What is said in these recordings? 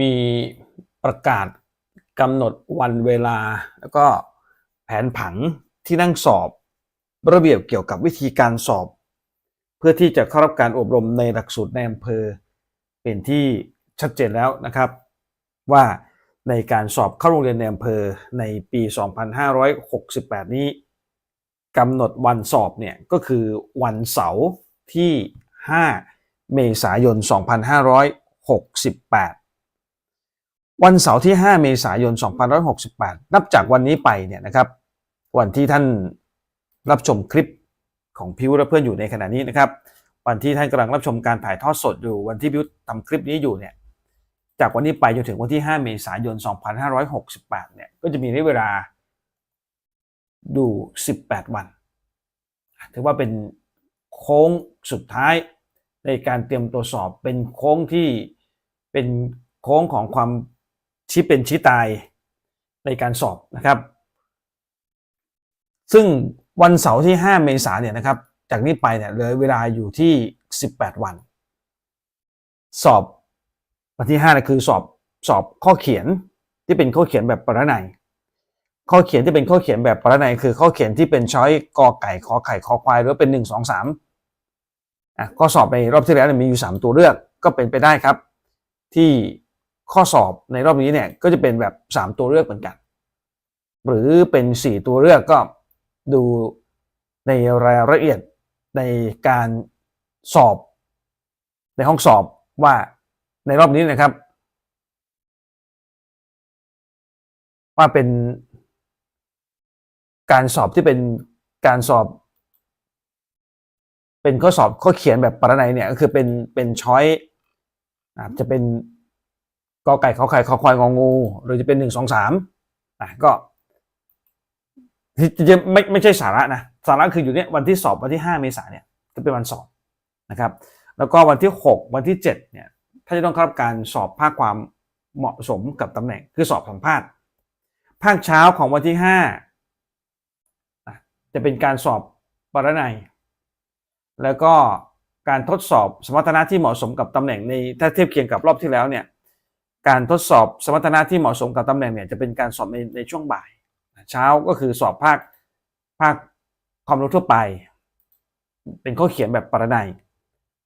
มีประกาศกำหนดวันเวลา แล้วก็แผนผังที่นั่งสอบ ระเบียบเกี่ยวกับวิธีการสอบ เพื่อที่จะเข้ารับการอบรมในหลักสูตรในอำเภอ เป็นที่ชัดเจนแล้วนะครับ ว่าในการสอบเข้าโรงเรียนในอำเภอในปี 2568 นี้กำหนดวันสอบเนี่ยก็คือวันเสาร์ที่ 5 เมษายน 2568 วันเสาร์ที่ 5 เมษายน 2568 นับจากวันนี้ไปเนี่ยนะครับ วันที่ท่านรับชมคลิปของพิวและเพื่อนอยู่ในขณะนี้นะครับ วันที่ท่านกำลังรับชมการถ่ายทอดสดอยู่ วันที่พิวทำคลิปนี้อยู่เนี่ย จากวันนี้ไปจนถึงวันที่ 5 เมษายน 2568 เนี่ย ก็จะมีระยะเวลาดู 18 วัน ถือว่าเป็นโค้งสุดท้ายในการเตรียมตัวสอบ เป็นโค้งที่เป็นโค้งของความ ชี้เป็นชี้ตายในการสอบนะครับ ซึ่งวันเสาร์ที่ 5 เมษายนเนี่ยนะครับ จากนี้ไปเนี่ยเหลือเวลาอยู่ที่ 18 วัน สอบวันที่5นะคือสอบสอบข้อเขียนที่เป็นข้อเขียนแบบปรนัยข้อเขียนที่เป็นข้อเขียนแบบปรนัยคือข้อเขียนที่เป็นช้อยกอไก่ขอไข่คอควายหรือเป็น 1 2 3อะข้อสอบในรอบที่แล้วเนี่ยมีอยู่ 3 ตัวเลือกก็เป็นไปได้ครับ ที่ ข้อสอบในรอบนี้เนี่ยก็จะเป็นแบบ 3 ตัวเลือกเหมือนกัน หรือเป็น 4 ตัวเลือกก็ดูในรายละเอียดในการสอบ ในห้องสอบว่าในรอบนี้นะครับ ว่าเป็นการสอบที่เป็นการสอบ เป็นข้อสอบข้อเขียนแบบปรนัยเนี่ยก็คือเป็นเป็นช้อยนะครับจะเป็น กอไก่ขอไข่คอควายงองูหรือจะเป็นหนึ่งสองสามอะก็จริงๆไม่ไม่ใช่สาระนะสาระคืออยู่เนี้ยวันที่สอบวันที่ห้าเมษายนเนี่ยจะเป็นวันสอบนะครับ แล้วก็วันที่หกวันที่เจ็ดเนี่ยถ้าจะต้องเข้ารับการสอบภาคความเหมาะสมกับตำแหน่งคือสอบสัมภาษณ์ ภาคเช้าของวันที่ห้าจะเป็นการสอบปรนัยแล้วก็การทดสอบสมรรถนะที่เหมาะสมกับตำแหน่งในถ้าเทียบเคียงกับรอบที่แล้วเนี่ย การทดสอบสมรรถนะที่เหมาะสมกับตำแหน่งเนี่ยจะเป็นการสอบในในช่วงบ่าย เช้าก็คือสอบภาคภาคความรู้ทั่วไป เป็นข้อเขียนแบบปรนัย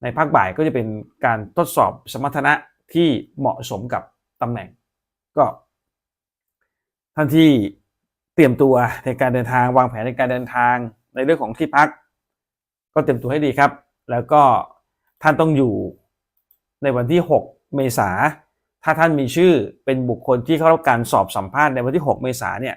ในภาคบ่ายก็จะเป็นการทดสอบสมรรถนะที่เหมาะสมกับตำแหน่ง ก็ท่านที่เตรียมตัวในการเดินทางวางแผนในการเดินทางในเรื่องของที่พัก ก็เตรียมตัวให้ดีครับ แล้วก็ท่านต้องอยู่ในวันที่ 6 เมษา ถ้าท่านมีชื่อเป็นบุคคลที่เข้ารับการสอบสัมภาษณ์ในวันที่ 6 เมษาเนี่ย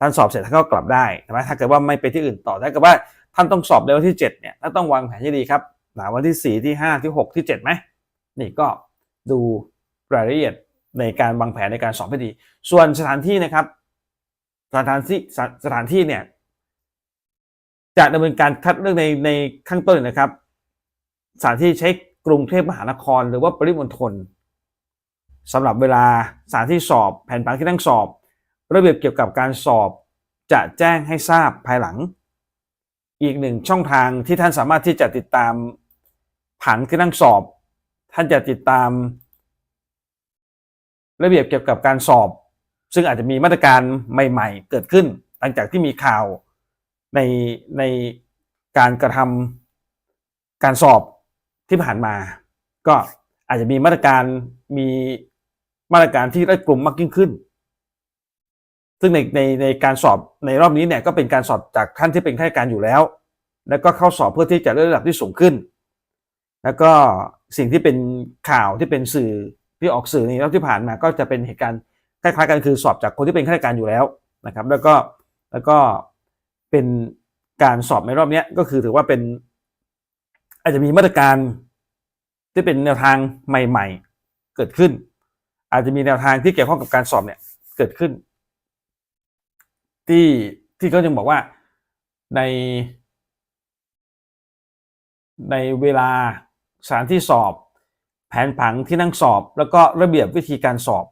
ท่านสอบเสร็จท่านก็กลับได้ใช่ไหมถ้าเกิดว่าไม่ไปที่อื่นต่อถ้าเกิดว่าท่านต้องสอบในวันที่ 7 เนี่ยท่านต้องวางแผนให้ดีครับหาวันที่ 4 ที่ 5 ที่ 6 ที่ 7ไหมนี่ก็ดูรายละเอียดในการวางแผนในการสอบให้ดี ส่วนสถานที่นะครับ สถานที่สสถานที่เนี่ยจะดำเนินการคัดเลือกในในข้างต้นนะครับ สถานที่ใช้กรุงเทพมหานคร หรือว่าปริมณฑล สำหรับเวลาสถานที่สอบ แผนผังที่นั่งสอบ ระเบียบเกี่ยวกับการสอบจะแจ้งให้ทราบภายหลัง อีกหนึ่งช่องทางที่ท่านสามารถที่จะติดตามผังที่นั่งสอบ ท่านจะติดตาม ระเบียบเกี่ยวกับการสอบ ซึ่งอาจจะมีมาตรการใหม่ ๆ เกิดขึ้น หลังจากที่มีข่าวในในการกระทำการสอบที่ผ่านมา ก็อาจจะมีมาตรการมี มาตรการที่รัดกลุ่มมากยิ่งขึ้น ซึ่งในในในการสอบในรอบนี้เนี่ยก็เป็นการสอบจากท่านที่เป็นข้าราชการอยู่แล้ว แล้วก็เข้าสอบเพื่อที่จะเลื่อนระดับที่สูงขึ้น แล้วก็สิ่งที่เป็นข่าวที่เป็นสื่อที่ออกสื่อในรอบที่ผ่านมา ก็จะเป็นเหตุการณ์คล้ายๆกันคือสอบจากคนที่เป็นข้าราชการอยู่แล้วนะครับ แล้วก็แล้วก็เป็นการสอบในรอบนี้ก็คือถือว่าเป็น อาจจะมีมาตรการที่เป็นแนวทางใหม่ ๆ เกิดขึ้น อาจจะมีแนวทางที่เกี่ยวข้องกับการสอบเนี่ยเกิดขึ้น ที่ที่เขาจึงบอกว่าใน ในเวลาสถานที่สอบ แผนผังที่นั่งสอบ แล้วก็ระเบียบวิธีการสอบ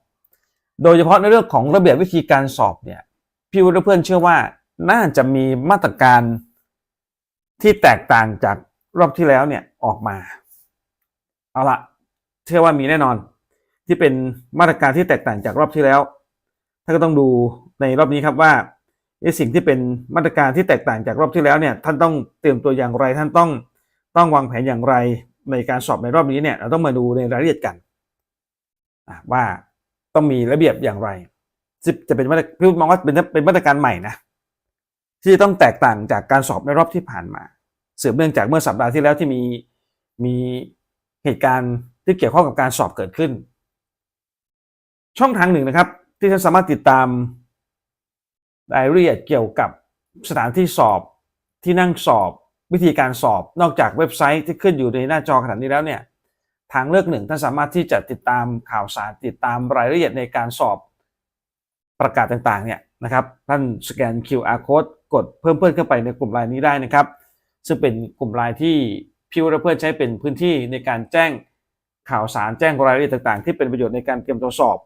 โดยเฉพาะในเรื่องของระเบียบวิธีการสอบเนี่ยพี่วุฒิเพื่อนเชื่อว่าน่าจะมีมาตรการที่แตกต่างจากรอบที่แล้วเนี่ยออกมา เอาละเชื่อว่ามีแน่นอน ที่เป็นมาตรการที่แตกต่างจากรอบที่แล้วท่านก็ต้องดูในรอบนี้ครับว่าไอ้สิ่งที่เป็นมาตรการที่แตกต่างจากรอบที่แล้วเนี่ยท่านต้องเตรียมตัวอย่างไร ท่านต้องต้องวางแผนอย่างไรในการสอบในรอบนี้เนี่ยเราต้องมาดูในรายละเอียดกันว่าต้องมีระเบียบอย่างไรจะเป็นมาตรพี่มองว่าเป็นเป็นมาตรการใหม่นะที่จะต้องแตกต่างจากการสอบในรอบที่ผ่านมาสืบเนื่องจากเมื่อสัปดาห์ที่แล้วที่มีมีเหตุการณ์ที่เกี่ยวข้องกับการสอบเกิดขึ้น ช่องทางหนึ่งนะครับ ที่ท่านสามารถติดตามรายละเอียดเกี่ยวกับสถานที่สอบที่นั่งสอบวิธีการสอบนอกจากเว็บไซต์ที่ขึ้นอยู่ในหน้าจอขนาดนี้แล้วเนี่ยทางเลือกหนึ่งท่านสามารถที่จะติดตามข่าวสารติดตามรายละเอียดในการสอบประกาศต่างๆเนี่ยนะครับท่านสแกน QR code กดเพิ่มเพื่อนเข้าไปในกลุ่มไลน์นี้ได้นะครับ ซึ่งเป็นกลุ่มไลน์ที่พี่วรเพื่อนใช้เป็นพื้นที่ในการแจ้งข่าวสารแจ้งรายละเอียดต่างๆ ที่เป็นประโยชน์ในการเตรียมตัวสอบ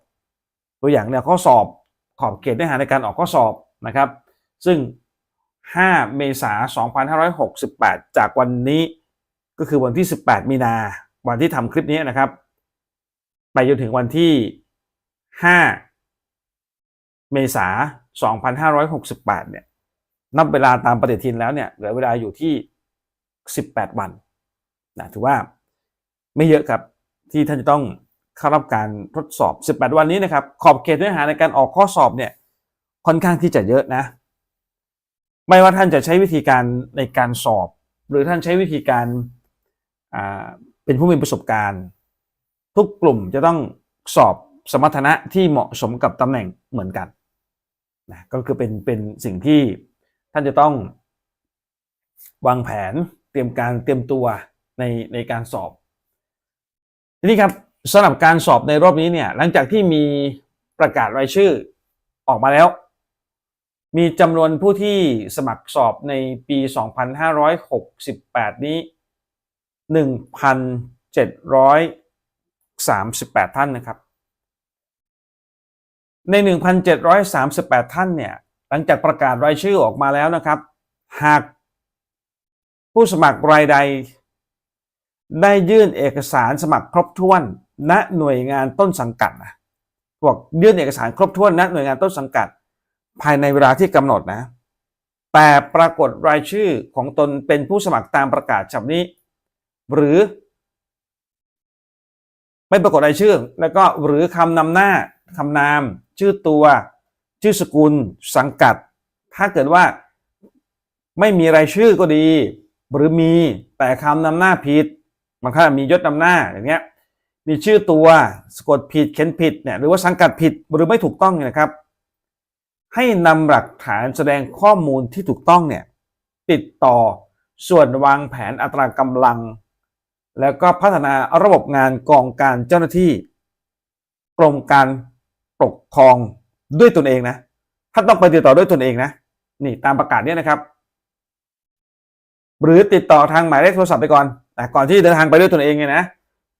ตัวอย่างเนี่ยข้อสอบขอบเขตเนื้อหาในการออกข้อสอบนะครับ ซึ่ง 5 เมษายน 2568 จากวันนี้ก็คือวันที่ 18 มีนา วันที่ทำคลิปนี้นะครับ ไปจนถึงวันที่ 5 เมษายน 2568 เนี่ย นับเวลาตามปฏิทินแล้วเนี่ยเหลือเวลาอยู่ที่ 18 วันนะถือว่าไม่เยอะครับที่ท่านจะต้อง เข้ารับการทดสอบ 18 วันนี้นะครับ ขอบเขตเนื้อหาในการออกข้อสอบเนี่ยค่อนข้างที่จะเยอะนะ ไม่ว่าท่านจะใช้วิธีการในการสอบ หรือท่านใช้วิธีการเป็นผู้มีประสบการณ์ ทุกกลุ่มจะต้องสอบสมรรถนะที่เหมาะสมกับตำแหน่งเหมือนกันนะก็คือเป็นเป็นสิ่งที่ท่านจะต้องวางแผนเตรียมการเตรียมตัวในในการสอบทีนี้ครับ สำหรับการสอบในรอบนี้เนี่ย หลังจากที่มีประกาศรายชื่อออกมาแล้ว มีจำนวนผู้ที่สมัครสอบในปี 2568 นี้ 1,738 ท่านนะครับ ใน 1,738 ท่านเนี่ย หลังจากประกาศรายชื่อออกมาแล้วนะครับ หากผู้สมัครรายใดได้ยื่นเอกสารสมัครครบถ้วน ณหน่วยงานต้นสังกัดนะบอกยื่นเอกสารครบถ้วนณหน่วยงานต้นสังกัด ภายในเวลาที่กำหนดนะ แต่ปรากฏรายชื่อของตนเป็นผู้สมัครตามประกาศฉบับนี้ หรือ ไม่ปรากฏรายชื่อ แล้วก็หรือคำนำหน้าคำนาม ชื่อตัว ชื่อสกุล สังกัด ถ้าเกิดว่าไม่มีรายชื่อก็ดี หรือมีแต่คำนำหน้าผิดบางครั้งมียศนำหน้าอย่างเงี้ย มีชื่อตัวสะกดผิดเขียนผิดเนี่ยหรือว่าสังกัดผิดหรือไม่ถูกต้องเนี่ยนะครับ ให้นำหลักฐานแสดงข้อมูลที่ถูกต้องเนี่ยติดต่อส่วนวางแผนอัตรากำลัง แล้วก็พัฒนาระบบงานกองการเจ้าหน้าที่ กรมการปกครองด้วยตนเองนะท่านต้องไปติดต่อด้วยตนเองนะนี่ตามประกาศเนี่ยนะครับ หรือติดต่อทางหมายเลขโทรศัพท์ไปก่อนแต่ก่อนที่เดินทางไปด้วยตนเองเนี่ยนะ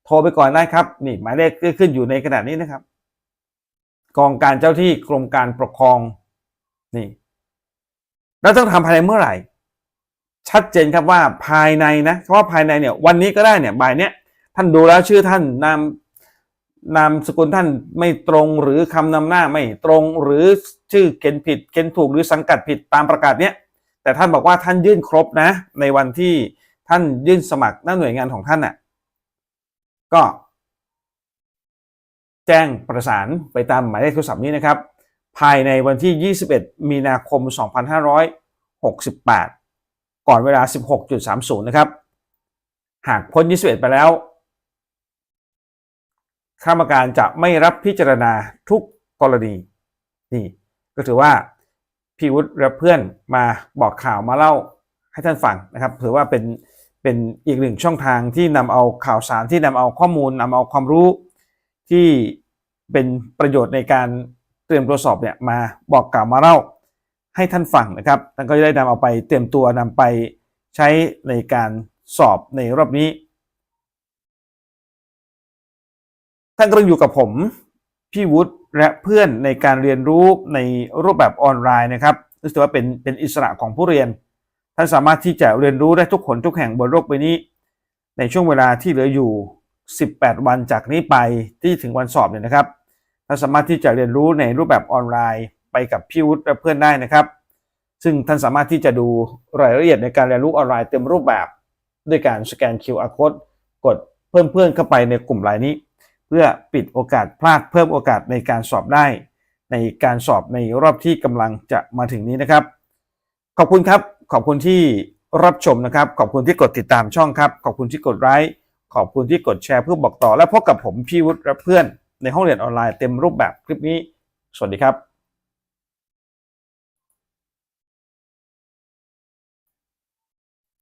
โทรไปก่อนได้ครับ นี่หมายเลขที่ขึ้นอยู่ในกระดาษนี้นะครับ กองการเจ้าที่กรมการปกครอง นี่ แล้วต้องทำภายในเมื่อไหร่ ชัดเจนครับว่าภายในนะเพราะว่าภายในเนี่ย วันนี้ก็ได้เนี่ยบ่ายเนี้ยท่านดูแล้วชื่อท่านนามนามสกุลท่านไม่ตรงหรือคำนำหน้าไม่ตรงหรือชื่อเขียนผิดเขียนถูกหรือสังกัดผิดตามประกาศเนี้ยแต่ท่านบอกว่าท่านยื่นครบนะ ในวันที่ท่านยื่นสมัครหน้าหน่วยงานของท่านน่ะ ก็ แจ้งประสานไปตามหมายเลขโทรศัพท์นี้นะครับ ภายในวันที่ 21 มีนาคม 2568 ก่อนเวลา 16.30 นะครับ หากพ้น 21 ไปแล้วข้ามการจะไม่รับพิจารณาทุกกรณีนี่ก็ถือว่าพี่วุฒิและเพื่อนมาบอกข่าวมาเล่าให้ท่านฟังนะครับ ถือว่าเป็น เป็นอีกหนึ่งช่องทางที่นำเอาข่าวสารที่นำเอาข้อมูลนำเอาความรู้ที่เป็นประโยชน์ในการเตรียมตรวจสอบเนี่ยมาบอกกล่าวมาเล่าให้ท่านฟังนะครับท่านก็จะได้นำเอาไปเตรียมตัวนำไปใช้ในการสอบในรอบนี้ ท่านกำลังอยู่กับผมพี่วุฒิและเพื่อนในการเรียนรู้ในรูปแบบออนไลน์นะครับรู้สึกว่าเป็นเป็นอิสระของผู้เรียน ท่านสามารถที่จะเรียนรู้ได้ทุกคนทุกแห่งบนโลกใบนี้ ในช่วงเวลาที่เหลืออยู่ 18 วันจากนี้ไปที่ถึงวันสอบเนี่ยนะครับท่านสามารถที่จะเรียนรู้ในรูปแบบออนไลน์ไปกับพี่วุฒิและเพื่อนได้นะครับ ซึ่งท่านสามารถที่จะดูรายละเอียดในการเรียนรู้ออนไลน์เต็มรูปแบบ ด้วยการสแกน QR code กดเพิ่มเพื่อนเข้าไปในกลุ่มไลน์นี้ เพื่อปิดโอกาสพลาดเพิ่มโอกาสในการสอบได้ ในการสอบในรอบที่กำลังจะมาถึงนี้นะครับ ขอบคุณครับ ขอบคุณที่รับชมนะครับ ขอบคุณที่กดติดตามช่องครับ ขอบคุณที่กดไลค์ขอบคุณที่กดแชร์เพื่อบอกต่อ และพบกับผมพี่วุฒิและเพื่อนในห้องเรียนออนไลน์เต็มรูปแบบคลิปนี้ สวัสดีครับ